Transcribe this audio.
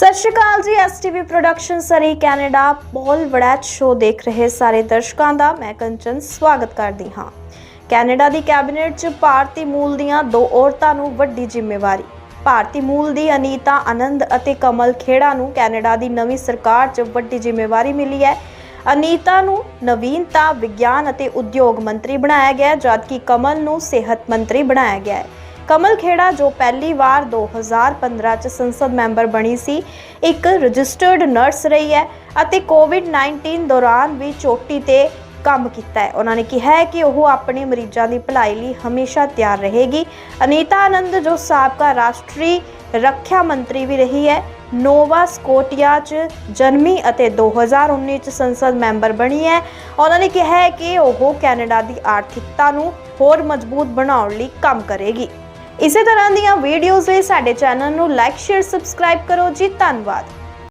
ਸਤਿ ਸ਼੍ਰੀ ਅਕਾਲ ਜੀ STV production ਸਰੀ Canada, ਬੋਲ ਵੜੈਚ ਸ਼ੋ ਦੇਖ ਰਹੇ ਸਾਰੇ ਦਰਸ਼ਕਾਂ ਦਾ ਮੈਂ ਕੰਚਨ ਸਵਾਗਤ ਕਰਦੀ ਹਾਂ। ਕੈਨੇਡਾ ਦੀ ਕੈਬਨਿਟ 'ਚ ਭਾਰਤੀ ਮੂਲ ਦੀਆਂ ਦੋ ਔਰਤਾਂ ਨੂੰ ਵੱਡੀ ਜ਼ਿੰਮੇਵਾਰੀ। ਭਾਰਤੀ ਮੂਲ ਦੀ ਅਨੀਤਾ ਆਨੰਦ ਅਤੇ ਕਮਲ ਖੇੜਾ ਨੂੰ ਕੈਨੇਡਾ ਦੀ ਨਵੀਂ ਸਰਕਾਰ 'ਚ ਵੱਡੀ ਜ਼ਿੰਮੇਵਾਰੀ ਮਿਲੀ ਹੈ। ਅਨੀਤਾ ਨੂੰ ਨਵੀਨਤਾ, ਵਿਗਿਆਨ ਅਤੇ ਉਦਯੋਗ ਮੰਤਰੀ ਬਣਾਇਆ ਗਿਆ, ਜਦਕਿ ਕਮਲ ਨੂੰ ਸਿਹਤ ਮੰਤਰੀ ਬਣਾਇਆ ਗਿਆ ਹੈ। ਕਮਲ ਖੇੜਾ, ਜੋ ਪਹਿਲੀ ਵਾਰ 2015 ਚ ਸੰਸਦ ਮੈਂਬਰ ਬਣੀ ਸੀ, ਇੱਕ ਰਜਿਸਟਰਡ ਨਰਸ ਰਹੀ ਹੈ ਅਤੇ ਕੋਵਿਡ-19 ਦੌਰਾਨ ਵੀ ਚੋਟੀ ਤੇ ਕੰਮ ਕੀਤਾ ਹੈ। ਉਹਨਾਂ ਨੇ ਕਿਹਾ ਹੈ ਕਿ ਉਹ ਆਪਣੇ ਮਰੀਜ਼ਾਂ ਦੀ ਭਲਾਈ ਲਈ ਹਮੇਸ਼ਾ ਤਿਆਰ ਰਹੇਗੀ। ਅਨੀਤਾ ਆਨੰਦ, ਜੋ ਸਾਬਕਾ ਰਾਸ਼ਟਰੀ ਰੱਖਿਆ ਮੰਤਰੀ ਵੀ ਰਹੀ ਹੈ, ਨੋਵਾ ਸਕੋਟੀਆ ਚ ਜਨਮੀ ਅਤੇ 2019 ਚ ਸੰਸਦ ਮੈਂਬਰ ਬਣੀ ਹੈ। ਉਹਨਾਂ ਨੇ ਕਿਹਾ ਹੈ ਕਿ ਉਹ ਕੈਨੇਡਾ ਦੀ ਆਰਥਿਕਤਾ ਨੂੰ ਹੋਰ ਮਜ਼ਬੂਤ ਬਣਾਉਣ ਲਈ ਕੰਮ ਕਰੇਗੀ। ਇਸੇ ਤਰ੍ਹਾਂ ਦੀਆਂ ਵੀਡੀਓਜ਼ ਲਈ ਸਾਡੇ ਚੈਨਲ ਨੂੰ ਲਾਈਕ ਸ਼ੇਅਰ ਸਬਸਕ੍ਰਾਈਬ ਕਰੋ ਜੀ। ਧੰਨਵਾਦ।